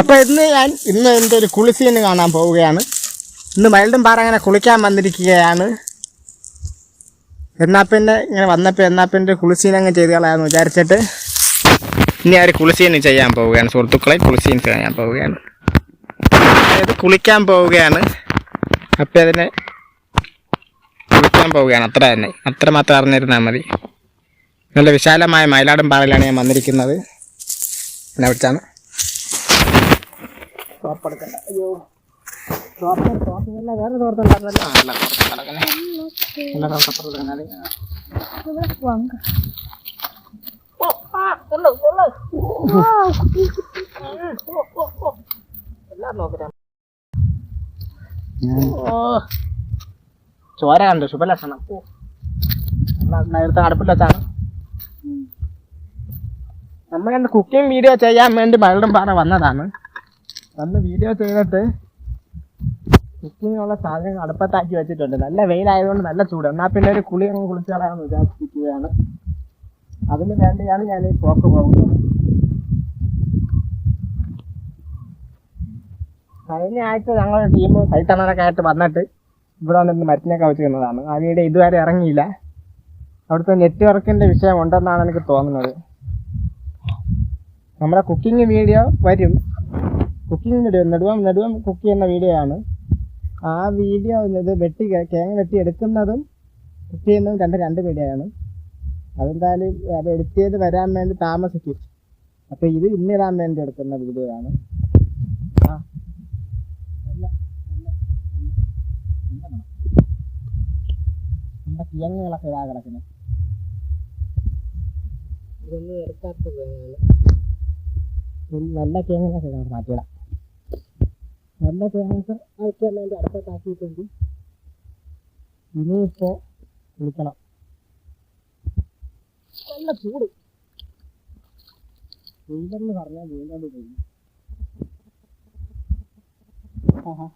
അപ്പോൾ ഇന്ന് ഞാൻ ഇന്ന് എന്റെ ഒരു കുളിസീന് കാണാൻ പോവുകയാണ്. ഇന്ന് മൈൽഡും പാറ അങ്ങനെ കുളിക്കാൻ വന്നിരിക്കുകയാണ്. എന്നാൽ പിന്നെ ഇങ്ങനെ വന്നപ്പോൾ എന്നാൽ പിന്നെ കുളിസീൻ അങ്ങ് ചെയ്ത് കളയാമെന്ന് വിചാരിച്ചിട്ട് ഇനി ഒരു കുളിസീന് ചെയ്യാൻ പോവുകയാണ്. സുഹൃത്തുക്കളെ കുളിസീൻ ചെയ്യാൻ പോവുകയാണ്. അതായത് കുളിക്കാൻ പോവുകയാണ്. അപ്പം അതിനെ കുളിക്കാൻ പോവുകയാണ്. അത്ര തന്നെ. അത്ര മാത്രം അറിഞ്ഞിരുന്നാൽ മതി. നല്ല വിശാലമായ മയിലാടും പാറയിലാണ് ഞാൻ വന്നിരിക്കുന്നത്. എന്നെ വിളിച്ചാണ്. സോപ്പെടുക്കണ്ട അയ്യോ. സോപ്പ് സോപ്പില്ല വേറെ തോർത്തുണ്ടായിരുന്നല്ലോ അല്ല കിടക്കണേ തോർത്തപ്പുറത്ത് എല്ലാം ഓ ചോര കണ്ടു ശുഭലക്ഷണം. അടുപ്പിൽ വെച്ചാണ്. നമ്മൾ കുക്കിംഗ് വീഡിയോ ചെയ്യാൻ വേണ്ടി മരടും പാറ വന്നതാണ്. വന്ന് വീഡിയോ ചെയ്തിട്ട് കുക്കിങ്ങിനുള്ള സാധനങ്ങൾ അടുപ്പത്താക്കി വെച്ചിട്ടുണ്ട്. നല്ല വെയിലായതുകൊണ്ട് നല്ല ചൂട്. എന്നാൽ പിന്നെ ഒരു കുളി അങ്ങ് കുളിച്ച് കളയാമെന്ന് വിചാരിച്ചിരിക്കുകയാണ്. അതിന് വേണ്ടിയാണ് ഞാൻ ഈ പോക്ക് പോകുന്നത്. കഴിഞ്ഞ ആഴ്ച ഞങ്ങളുടെ ടീം കൈത്തണനൊക്കെ ആയിട്ട് വന്നിട്ട് ഇവിടെ വന്നിട്ട് മരുന്നൊക്കെ വെച്ച് നിന്നതാണ് ആ വീട് ഇതുവരെ ഇറങ്ങിയില്ല. അവിടുത്തെ നെറ്റ്വർക്കിന്റെ വിഷയം ഉണ്ടെന്നാണ് എനിക്ക് തോന്നുന്നത്. നമ്മുടെ കുക്കിംഗ് വീഡിയോ വരും. കുക്കിംഗ് വീഡിയോ നെടുവം നെടുവം കുക്ക് ചെയ്യുന്ന വീഡിയോ ആണ്. ആ വീഡിയോ ഇത് വെട്ടി കേങ്ങ വെട്ടി എടുക്കുന്നതും കുക്ക് ചെയ്യുന്നതും രണ്ട് രണ്ട് വീഡിയോ ആണ്. അതെന്തായാലും അത് എഡിറ്റ് ചെയ്ത് വരാൻ വേണ്ടി താമസിക്കും. അപ്പോൾ ഇത് ഇന്നിടാൻ വേണ്ടി എടുക്കുന്ന വീഡിയോ ആണ്. കിഴങ്ങുകളൊക്കെ ഇതാ കിടക്കുന്നത് ഇതൊന്നും എടുക്കാത്ത നല്ല തേങ്ങയൊക്കെ നമുക്ക് മാറ്റിയിടാം നല്ല തേങ്ങ അയക്കാൻ വേണ്ടി അടുപ്പത്താക്കിയിട്ടുണ്ട് ഇനിയിപ്പോൾ കുളിക്കണം. നല്ല ചൂട്. വെയിലെന്ന് പറഞ്ഞാൽ വെയിലോട് കഴിഞ്ഞു ആഹാ.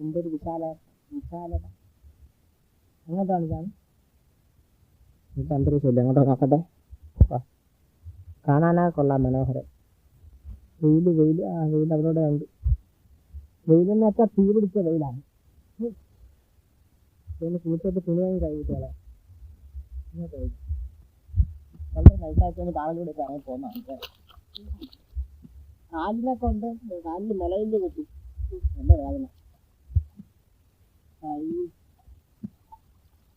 എന്തൊരു വിശാല വിശാലത അങ്ങോട്ടാണ് ഞാൻ അന്തരീക്ഷമില്ല അങ്ങോട്ട് നോക്കട്ടെ. കാണാനാ കൊള്ളാം മനോഹരം. വെയിൽ വെയിൽ ആ വെയിൽ അവിടെ ഉണ്ട് വെയിലെന്ന് വെച്ചാൽ തീ പിടിച്ച വെയിലാണ്. പിന്നെ കുളിച്ചിട്ട് തുണി വാങ്ങി കഴിവിട്ടോളെ വളരെ നൈസായിട്ടൊന്ന് കാലിലൂടെ ഇറങ്ങി പോകുന്നതാണ് കാലിനെ കൊണ്ട് കാലിൽ മുളയിൽ കുത്തി. എന്റെ വേദന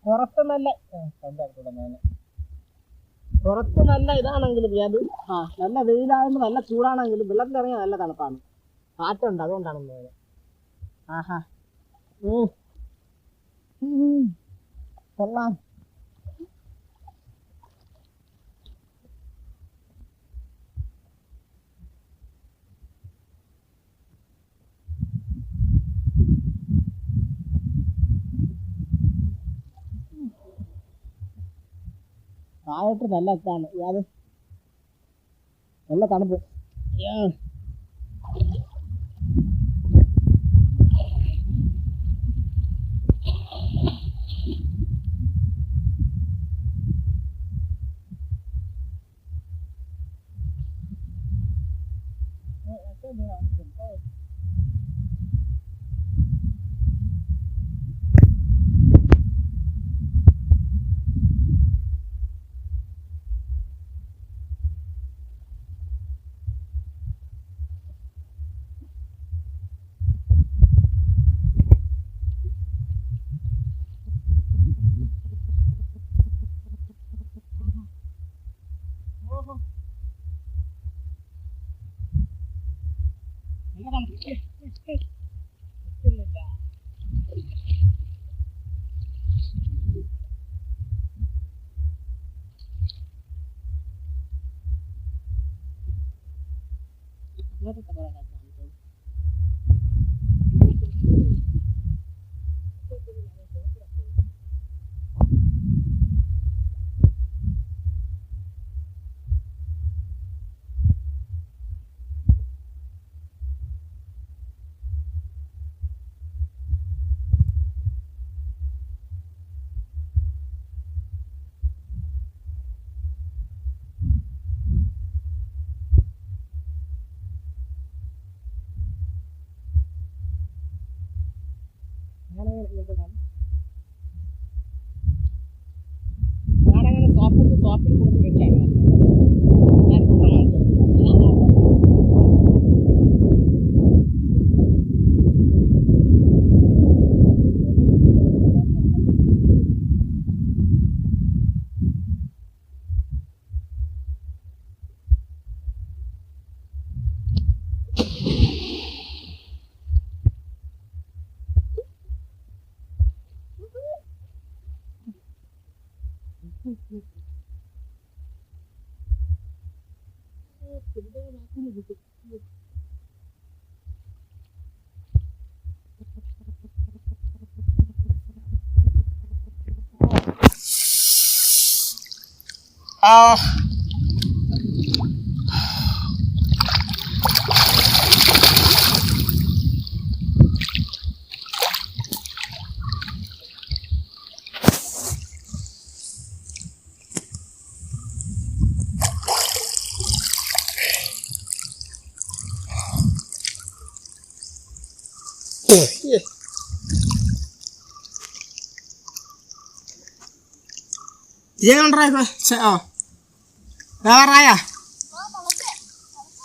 പുറത്തുനല്ല നല്ല ആ, ഞാൻ പുറത്ത് നല്ല ഇതാണെങ്കിലും അത് നല്ല വെയിലാകുമ്പോൾ നല്ല ചൂടാണെങ്കിലും വെള്ളത്തിലിറങ്ങിയാൽ നല്ല തണുപ്പാണ്. കാറ്റുണ്ട് അതുകൊണ്ടാണ് തോന്നുന്നത് ആഹാ. കൊള്ളാം. താഴോട്ട് നല്ല ഇതാണ് അത് നല്ല തണുപ്പ് Guarda come la everyone. ആ എങ്ങനെയുണ്ടാ ഓ വേറായ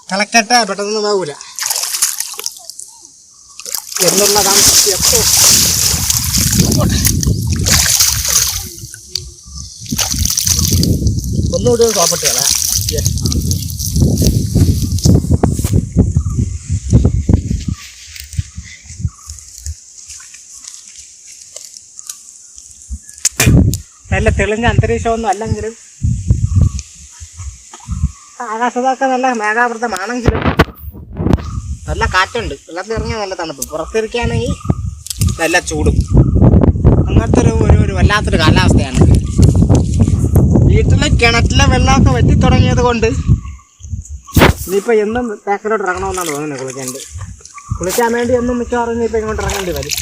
കളക്കട്ടെ പെട്ടെന്ന് വേവൂല എന്നുള്ളതാണ് സത്യം. ഒന്നുകൂടി സോപ്പിട്ടുകളെ നല്ല തെളിഞ്ഞ അന്തരീക്ഷമൊന്നും അല്ലെങ്കിലും ആകാശത്തൊക്കെ നല്ല മേഘാവൃതമാണെങ്കിലും നല്ല കാറ്റുണ്ട്. വെള്ളത്തിൽ ഇറങ്ങിയാൽ നല്ല തണുപ്പ്. പുറത്തിരിക്കുകയാണെങ്കിൽ നല്ല ചൂടും. അങ്ങനത്തെ ഒരു ഒരു ഒരു വല്ലാത്തൊരു കാലാവസ്ഥയാണ്. വീട്ടിലെ കിണറ്റിലെ വെള്ളമൊക്കെ വറ്റി തുടങ്ങിയത് കൊണ്ട് ഇനിയിപ്പോൾ എന്നും തേക്കലോട്ട് ഇറങ്ങണമെന്നാണ് തോന്നുന്നത് കുളിക്കാണ്ട്. കുളിക്കാൻ വേണ്ടി എന്നും മിക്കവാറും ഇനിയിപ്പോൾ ഇങ്ങോട്ട് ഇറങ്ങേണ്ടി വരും.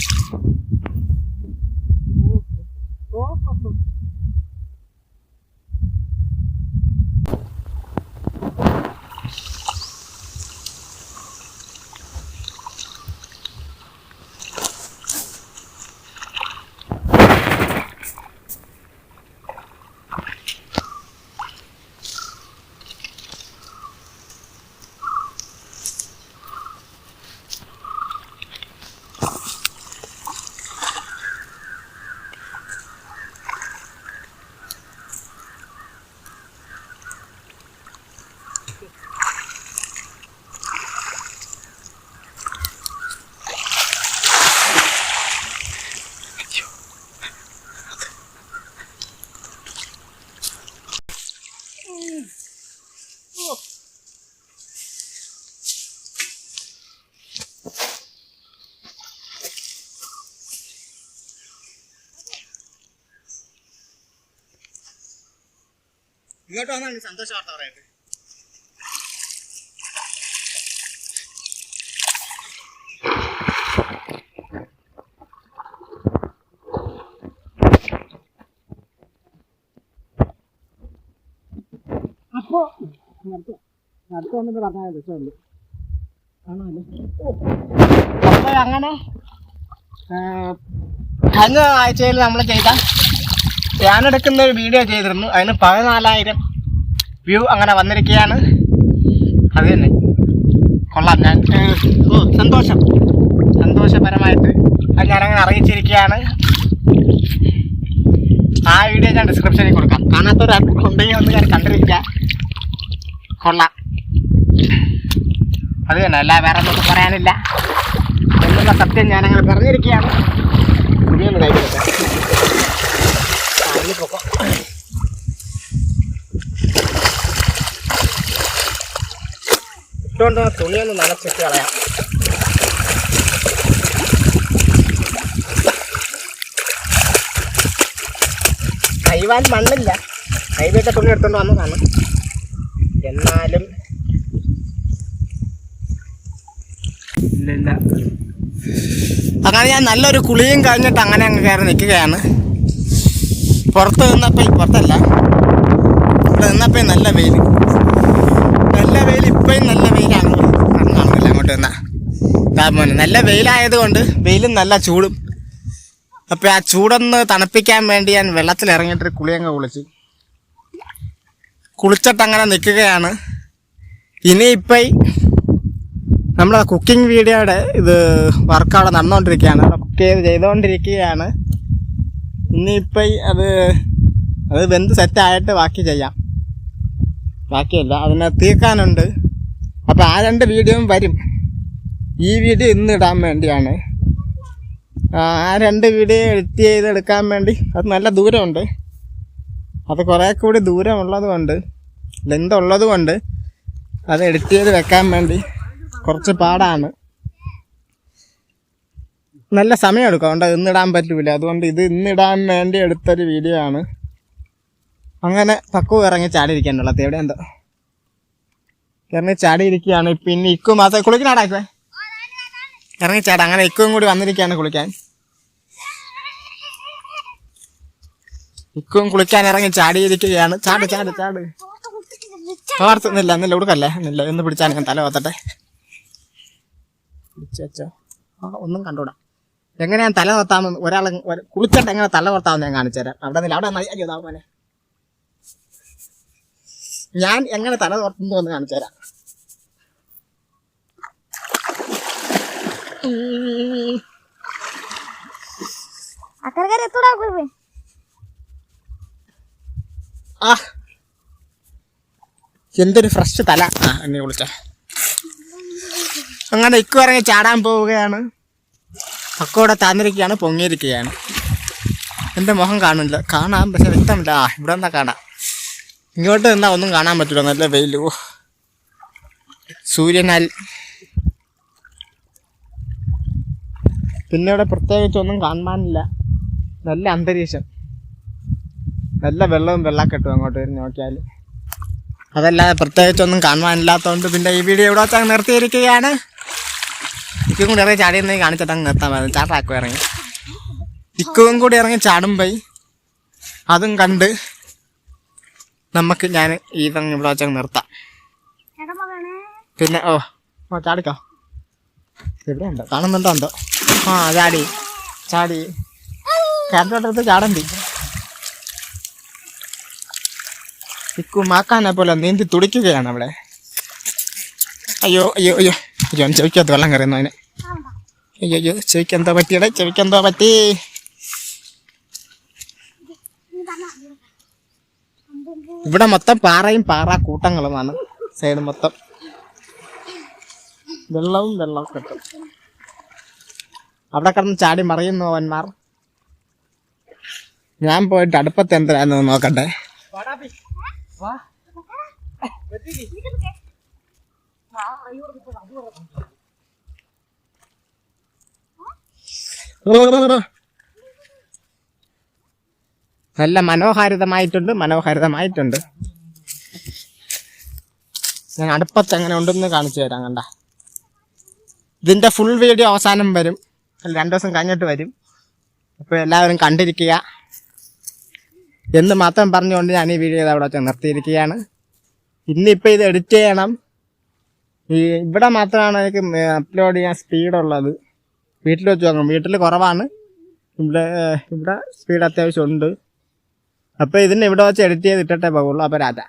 ഇങ്ങോട്ട് വന്നാൽ സന്തോഷ വാർത്ത പറയട്ടെ അപ്പോ നടത്തു നടത്തു വന്നിട്ട് പറഞ്ഞാൽ രസമുണ്ട്. അപ്പോഴങ്ങനെ അപ്പോൾ അങ്ങനെ കഴിഞ്ഞ ആഴ്ചയിൽ നമ്മൾ ചെയ്ത ഞാനെടുക്കുന്ന ഒരു വീഡിയോ ചെയ്തിരുന്നു. അതിന് പതിനാലായിരം വ്യൂ അങ്ങനെ വന്നിരിക്കുകയാണ്. അത് തന്നെ. കൊള്ളാം. ഞാൻ ഓ സന്തോഷം. സന്തോഷപരമായിട്ട് അത് ഞാനങ്ങനെ അറിയിച്ചിരിക്കുകയാണ്. ആ വീഡിയോ ഞാൻ ഡിസ്ക്രിപ്ഷനിൽ കൊടുക്കാം. കാണാത്തൊരാൾക്കുണ്ടെങ്കിൽ ഒന്ന് ഞാൻ കണ്ടിരിക്കുക കൊള്ളാം. അത് തന്നെ. അല്ല വേറെ ഒന്നും പറയാനില്ല. എന്നുള്ള സത്യം ഞാനങ്ങനെ പറഞ്ഞിരിക്കുകയാണ്. പുതിയ കഴിക്കട്ടെ ആ, ഇനി പൊക്കോ. ഇട്ടുകൊണ്ട് തുണിയൊന്ന് നനച്ചിട്ട് കളയാം. കൈവാൻ മണ്ണില്ല. കൈവിട്ട തുണി എടുത്തോണ്ട് വന്നതാണ്. എന്നാലും ഇല്ലില്ല. അങ്ങനെ ഞാൻ നല്ലൊരു കുളിയും കഴിഞ്ഞിട്ട് അങ്ങനെ അങ്ങ് കയറി നിൽക്കുകയാണ്. പുറത്ത് നിന്നപ്പോൾ പുറത്തല്ല. ഇവിടെ നിന്നപ്പോൾ നല്ല വെയിൽ ഇപ്പോഴും നല്ല വെയിലാണ്. കണ്ണ് കാണുന്നില്ല അങ്ങോട്ട് വന്നാൽ താപമാനം നല്ല വെയിലായതുകൊണ്ട് വെയിലും നല്ല ചൂടും. അപ്പോൾ ആ ചൂടൊന്ന് തണുപ്പിക്കാൻ വേണ്ടി ഞാൻ വെള്ളത്തിൽ ഇറങ്ങിയിട്ട് കുളിയങ്ങ് കുളിച്ചു. കുളിച്ചിട്ട് അങ്ങനെ നിൽക്കുകയാണ്. ഇനിയിപ്പം നമ്മുടെ കുക്കിംഗ് വീഡിയോയുടെ ഇത് വർക്ക് അവിടെ നടന്നുകൊണ്ടിരിക്കുകയാണ്. അവിടെ കുക്ക് ചെയ്ത് ചെയ്തുകൊണ്ടിരിക്കുകയാണ്. ഇനിയിപ്പം അത് അത് വെന്ത് സെറ്റായിട്ട് ബാക്കി ചെയ്യാം. ബാക്കിയല്ല അതിനെ തീർക്കാനുണ്ട്. അപ്പോൾ ആ രണ്ട് വീഡിയോയും വരും. ഈ വീഡിയോ ഇന്ന് ഇടാൻ വേണ്ടിയാണ്. ആ രണ്ട് വീഡിയോ എഡിറ്റ് ചെയ്ത് എടുക്കാൻ വേണ്ടി. അത് നല്ല ദൂരമുണ്ട്. അത് കുറേ കൂടി ദൂരമുള്ളത് കൊണ്ട് ലെന്ത് ഉള്ളത് കൊണ്ട് അത് എഡിറ്റ് ചെയ്ത് വെക്കാൻ വേണ്ടി കുറച്ച് പാടാണ്. നല്ല സമയം എടുക്കും അതുകൊണ്ട് അത് ഇന്നിടാൻ പറ്റൂല. അതുകൊണ്ട് ഇത് ഇന്നിടാൻ വേണ്ടി എടുത്തൊരു വീഡിയോ ആണ്. അങ്ങനെ പക്കു ഇറങ്ങി ചാടിയിരിക്കാനുള്ള എവിടെ എന്തോ? ഇറങ്ങി ചാടിയിരിക്കുകയാണ്. പിന്നെ ഇക്കു മാത്രം കുളിക്കണാടാ ഇറങ്ങി ചാടാ. അങ്ങനെ ഇക്കും കൂടി വന്നിരിക്കുകയാണ് കുളിക്കാൻ. ഇക്കും കുളിക്കാൻ ഇറങ്ങി ചാടിയിരിക്കുകയാണ്. ചാട് ചാട് ചാട്. ഓർത്തുന്നില്ല എന്നില്ല ഉടുക്കല്ലേ എന്നില്ല എന്ന് പിടിച്ചാൽ ഞാൻ തല ഓത്തട്ടെ പിടിച്ചോ ഒന്നും കണ്ടൂടാ എങ്ങനെ ഞാൻ തല നിർത്താമെന്ന് ഒരാൾ കുളിച്ചിട്ട് എങ്ങനെ തല നിർത്താമെന്ന് ഞാൻ കാണിച്ചു തരാം അവിടെ നിന്നില്ല. അവിടെ അയ്യോ മോനെ. ഞാൻ എങ്ങനെ തല തുറത്തുന്നു എന്ന് കാണിച്ചു തരാം. ആ. എന്തൊരു ഫ്രഷ് തല. ആ എന്നെ വിളിച്ച. അങ്ങനെ ഇക്കു ഇറങ്ങി ചാടാൻ പോവുകയാണ്. അക്കോടെ താന്നിരിക്കുകയാണ് പൊങ്ങിയിരിക്കുകയാണ്. എന്റെ മുഖം കാണില്ല കാണാം പക്ഷെ വ്യക്തമില്ല. ആ ഇവിടെ എന്താ കാണാം? ഇങ്ങോട്ട് നിന്നാ ഒന്നും കാണാൻ പറ്റില്ല നല്ല വെയിൽ സൂര്യനാൽ. പിന്നെ ഇവിടെ പ്രത്യേകിച്ച് ഒന്നും കാണാനില്ല നല്ല അന്തരീക്ഷം. നല്ല വെള്ളവും വെള്ളക്കെട്ടും അങ്ങോട്ട് വരും നോക്കിയാൽ. അതല്ലാതെ പ്രത്യേകിച്ചൊന്നും കാണാനില്ലാത്തതുകൊണ്ട് പിന്നെ ഈ വീഡിയോ ഇവിടെ വെച്ചാൽ നിർത്തിയിരിക്കുകയാണ്. ഇക്കും കൂടി ഇറങ്ങി ചാടി എന്തെങ്കിലും കാണിച്ചിട്ട് നിർത്താൻ പറ്റും ചാട്ടാക്കും ഇറങ്ങി. ഇക്കവും കൂടി ഇറങ്ങി ചാടുമ്പോൾ അതും കണ്ട് നമുക്ക് ഞാൻ ഈ ഇതങ്ങ് ഇവിടെ വെച്ചങ്ങ് നിർത്താം. പിന്നെ ഓ ഓ ചാടിക്കോ. എവിടെയുണ്ടോ കാണുന്നുണ്ടോ എന്തോ? ആ ചാടി. ചാടി. കരണ്ടോട്ടടുത്ത് ചാടണ്ടി. ഇക്കു മാക്കാനെ പോലെ നീന്തി തുടിക്കുകയാണ് അവിടെ. അയ്യോ അയ്യോ അയ്യോ. അയ്യോ ചെവിക്കകത്ത് വെള്ളം കറിയുന്നു അതിനെ അയ്യോ അയ്യോ ചെവിക്ക് എന്തോ പറ്റിയടേ ചെവിക്ക് എന്തോ പറ്റി. ഇവിടെ മൊത്തം പാറയും പാറ കൂട്ടങ്ങളുമാണ്. സൈഡ് മൊത്തം. വെള്ളവും വെള്ളവും കിട്ടും. അവിടെ കിടന്ന് ചാടി മറിയുന്നു അവന്മാർ. ഞാൻ പോയിട്ട് അടുപ്പത്ത് എന്തിനാന്ന് നോക്കട്ടെ. നല്ല മനോഹാരിതമായിട്ടുണ്ട് മനോഹാരിതമായിട്ടുണ്ട്. ഞാൻ അടുപ്പത്ത് എങ്ങനെ ഉണ്ടെന്ന് കാണിച്ചു തരാം കണ്ട. ഇതിന്റെ ഫുൾ വീഡിയോ അവസാനം വരും. അല്ല രണ്ട് ദിവസം കഴിഞ്ഞിട്ട് വരും. അപ്പോൾ എല്ലാവരും കണ്ടിരിക്കുക. എന്ന് മാത്രം പറഞ്ഞുകൊണ്ട് ഞാൻ ഈ വീഡിയോ അവിടെ വെച്ച് നിർത്തിയിരിക്കുകയാണ്. ഇന്നിപ്പോൾ ഇത് എഡിറ്റ് ചെയ്യണം. ഈ ഇവിടെ മാത്രമാണ് എനിക്ക് അപ്ലോഡ് ചെയ്യാൻ സ്പീഡുള്ളത് വീട്ടിൽ വെച്ച് നോക്കണം. വീട്ടിൽ കുറവാണ്. ഇവിടെ ഇവിടെ സ്പീഡ് അത്യാവശ്യം ഉണ്ട്. അപ്പോൾ ഇതിന് ഇവിടെ വെച്ച് എഡിറ്റ് ചെയ്ത് ഇട്ടിട്ടേ പോകുള്ളൂ അപ്പോൾ രാജ